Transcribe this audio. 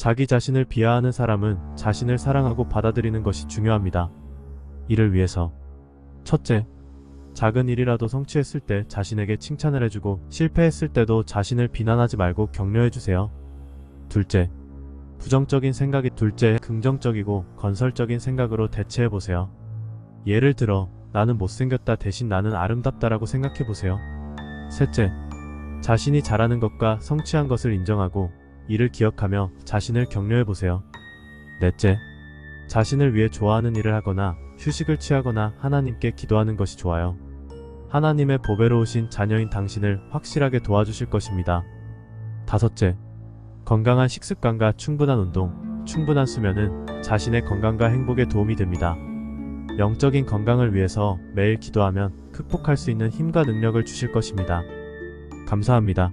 자기 자신을 비하하는 사람은 자신을 사랑하고 받아들이는 것이 중요합니다. 이를 위해서 첫째, 작은 일이라도 성취했을 때 자신에게 칭찬을 해주고 실패했을 때도 자신을 비난하지 말고 격려해주세요. 둘째, 부정적인 생각이 둘째, 긍정적이고 건설적인 생각으로 대체해보세요. 예를 들어, 나는 못생겼다 대신 나는 아름답다라고 생각해보세요. 셋째, 자신이 잘하는 것과 성취한 것을 인정하고 이를 기억하며 자신을 격려해 보세요. 넷째, 자신을 위해 좋아하는 일을 하거나 휴식을 취하거나 하나님께 기도하는 것이 좋아요. 하나님의 보배로우신 자녀인 당신을 확실하게 도와주실 것입니다. 다섯째, 건강한 식습관과 충분한 운동, 충분한 수면은 자신의 건강과 행복에 도움이 됩니다. 영적인 건강을 위해서 매일 기도하면 극복할 수 있는 힘과 능력을 주실 것입니다. 감사합니다.